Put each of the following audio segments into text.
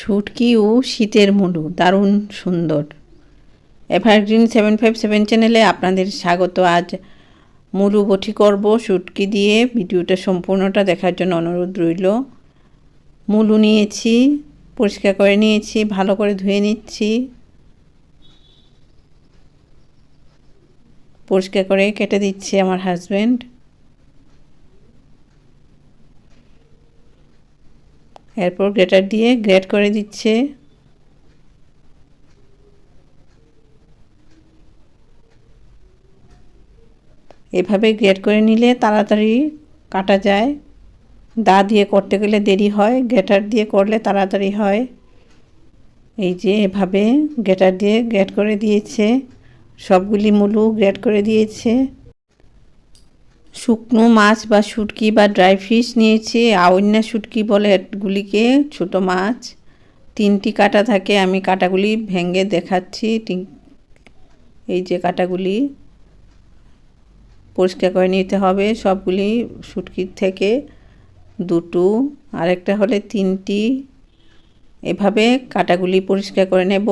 শুটকি ও শীতের মুলু দারুণ সুন্দর। এভারগ্রিন সেভেন ফাইভ সেভেন চ্যানেলে আপনাদের স্বাগত। আজ মুলু বটি করব শুটকি দিয়ে ভিডিওটা সম্পূর্ণটা দেখার জন্য অনুরোধ রইল। মুলু নিয়েছি, পরিষ্কার করে নিয়েছি, ভালো করে ধুয়ে নিচ্ছি। পরিষ্কার করে কেটে দিচ্ছি আমার হাজব্যান্ড এরপর গ্রেটার দিয়ে গ্রেট করে দিচ্ছে। এভাবে গ্রেট করে নিলে তাড়াতাড়ি কাটা যায়। দা দিয়ে করতে গেলে দেরি হয়, গ্রেটার দিয়ে করলে তাড়াতাড়ি হয়। এই যে এভাবে গ্রেটার দিয়ে গ্রেট করে দিয়েছে। সবগুলি মুলু গ্রেট করে দিয়েছে। শুকনো মাছ বা শুটকি বা ড্রাই ফিশ নিয়েছি। আউন্না শুটকি বলে এগুলিকে ছোটো মাছ। তিনটি কাটা থাকে, আমি কাটাগুলি ভেঙে দেখাচ্ছি। এই যে কাটাগুলি পরিষ্কার করে নিতে হবে। সবগুলি শুটকির থেকে দুটো, আরেকটা হলে তিনটি। এভাবে কাটাগুলি পরিষ্কার করে নেব।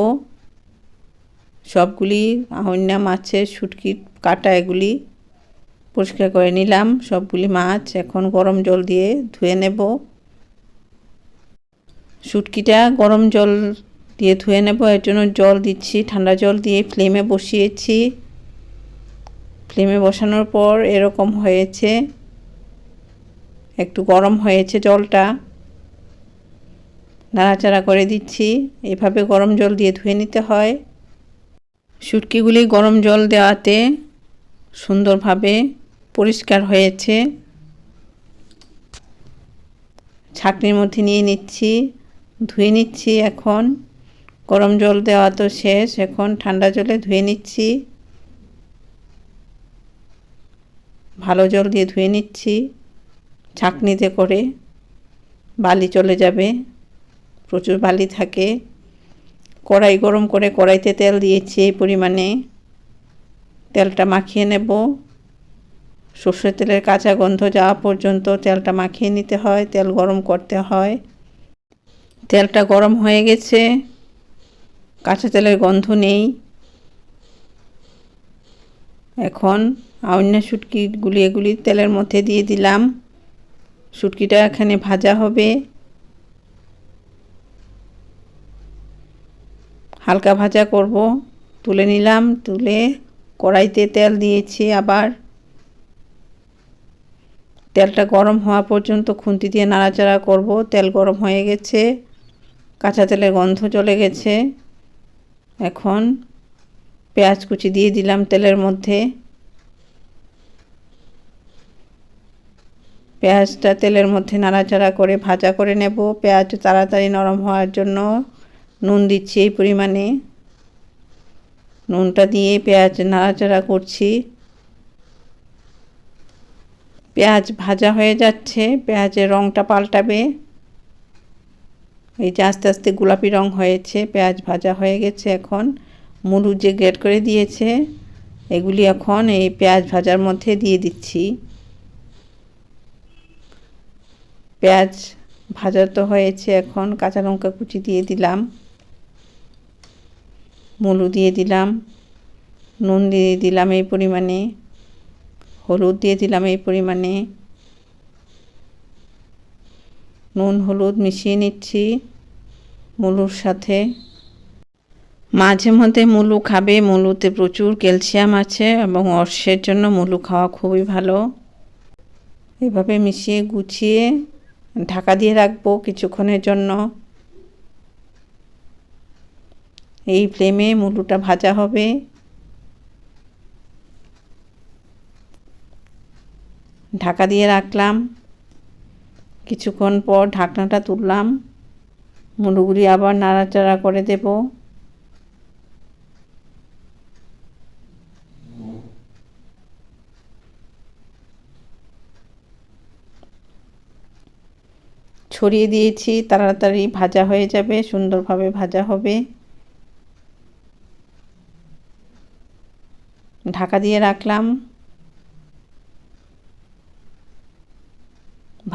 সবগুলি আহন্যা মাছের শুটকির কাটা এগুলি পরিষ্কার করে নিলাম। সবগুলি মাছ এখন গরম জল দিয়ে ধুয়ে নেব। শুটকিটা গরম জল দিয়ে ধুয়ে নেব। এর জন্য জল দিচ্ছি, ঠান্ডা জল দিয়ে ফ্লেমে বসিয়েছি। ফ্লেমে বসানোর পর এরকম হয়েছে। একটু গরম হয়েছে জলটা। নাড়াচাড়া করে দিচ্ছি। এভাবে গরম জল দিয়ে ধুয়ে নিতে হয়। শুটকিগুলি গরম জল দেওয়াতে সুন্দরভাবে পরিষ্কার হয়েছে। ছাকনির মধ্যে নিয়ে নিচ্ছি, ধুয়ে নিচ্ছি এখন। গরম জল দেওয়া তো শেষ, এখন ঠান্ডা জলে ধুয়ে নিচ্ছি। ভালো জল দিয়ে ধুয়ে নিচ্ছি ছাকনিতে করে বালি চলে যাবে, প্রচুর বালি থাকে। কড়াই গরম করে কড়াইতে তেল দিয়েছি এই পরিমাণে। তেলটা মাখিয়ে নেব। সর্ষের তেলের কাঁচা গন্ধ যাওয়া পর্যন্ত তেলটা মাখিয়ে নিতে হয়, তেল গরম করতে হয়। তেলটা গরম হয়ে গেছে, কাঁচা তেলের গন্ধ নেই। এখন অন্য শুটকিগুলি এগুলি তেলের মধ্যে দিয়ে দিলাম। শুটকিটা এখানে ভাজা হবে। হালকা ভাজা করব। তুলে নিলাম, তুলে কড়াইতে তেল দিয়েছি আবার। তেলটা গরম হওয়া পর্যন্ত খুন্তি দিয়ে নাড়াচাড়া করব। তেল গরম হয়ে গেছে। কাঁচা তেলের গন্ধ চলে গেছে। এখন পেঁয়াজ কুচি দিয়ে দিলাম তেলের মধ্যে। পেঁয়াজটা তেলের মধ্যে নাড়াচাড়া করে ভাজা করে নেব। পেঁয়াজ তাড়াতাড়ি নরম হওয়ার জন্য নুন দিচ্ছি এই পরিমাণে। নুনটা দিয়ে পেঁয়াজ নাড়াচাড়া করছি। পেঁয়াজ ভাজা হয়ে যাচ্ছে, পেঁয়াজের রঙটা পাল্টাবে। এই যে আস্তে আস্তে গোলাপি রং হয়েছে, পেঁয়াজ ভাজা হয়ে গেছে এখন। মুরু যে গ্রেট করে দিয়েছে, এগুলি এখন এই পেঁয়াজ ভাজার মধ্যে দিয়ে দিচ্ছি। পেঁয়াজ ভাজা তো হয়েছে এখন, কাঁচা লঙ্কা কুচি দিয়ে দিলাম। মুলু দিয়ে দিলাম, নুন দিয়ে দিলাম এই পরিমাণে। হলুদ দিয়ে দিলাম এই পরিমাণে। নুন, হলুদ মিশিয়ে নিচ্ছি মুলুর সাথে। মাঝে মধ্যে মুলু খাবে, মুলুতে প্রচুর ক্যালসিয়াম আছে এবং অর্শের জন্য মুলু খাওয়া খুবই ভালো। এভাবে মিশিয়ে গুছিয়ে ঢাকা দিয়ে রাখব কিছুক্ষণের জন্য। এই ফ্লেমে মুলুটা ভাজা হবে। ঢাকা দিয়ে রাখলাম। কিছুক্ষণ পর ঢাকনাটা তুললাম। মুলুগুলি আবার নাড়াচাড়া করে দেব। ছড়িয়ে দিয়েছি, তাড়াতাড়ি ভাজা হয়ে যাবে, সুন্দরভাবে ভাজা হবে। ঢাকা দিয়ে রাখলাম।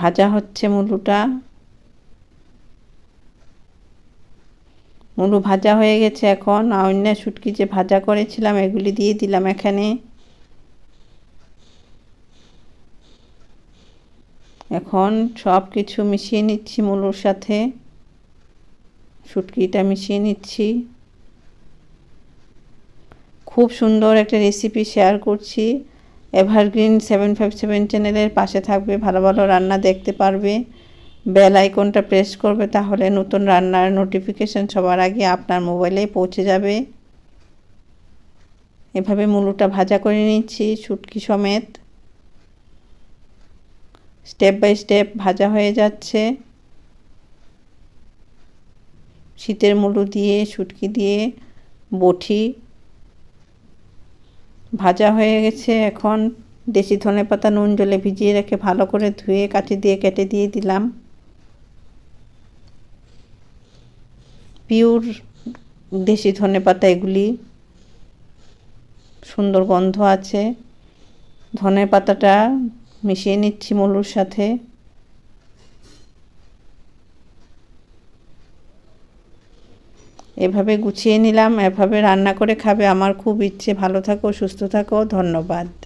ভাজা হচ্ছে মুলুটা। মুলু ভাজা হয়ে গেছে এখন। অন্য শুটকি যে ভাজা করেছিলাম, এগুলি দিয়ে দিলাম এখানে। এখন সব কিছু মিশিয়ে নিচ্ছি মুলুর সাথে। শুটকিটা মিশিয়ে নিচ্ছি। খুব সুন্দর একটা রেসিপি শেয়ার করছি। এভারগ্রিন সেভেন ফাইভ সেভেন চ্যানেলের পাশে থাকবে, ভালো ভালো রান্না দেখতে পারবে। বেল আইকনটা প্রেস করবে, তাহলে নতুন রান্নার নোটিফিকেশান সবার আগে আপনার মোবাইলে পৌঁছে যাবে। এভাবে মুলুটা ভাজা করে নিচ্ছি, শুটকি সমেত। স্টেপ বাই স্টেপ ভাজা হয়ে যাচ্ছে। শীতের মুলু দিয়ে, শুটকি দিয়ে, বটি ভাজা হয়ে গেছে, এখন দেশি ধনে পাতা, নুন, জলে ভিজিয়ে রেখে ভালো করে ধুয়ে কাঠি দিয়ে কেটে দিয়ে দিলাম। পিওর দেশি ধনে পাতা এগুলি। সুন্দর গন্ধ আছে। ধনে পাতাটা মিশিয়ে নিচ্ছি মলুর সাথে। এভাবে গুছিয়ে নিলাম, এভাবে রান্না করে খাবে। আমার খুব ইচ্ছে। ভালো থাকো, সুস্থ থাকো। ধন্যবাদ।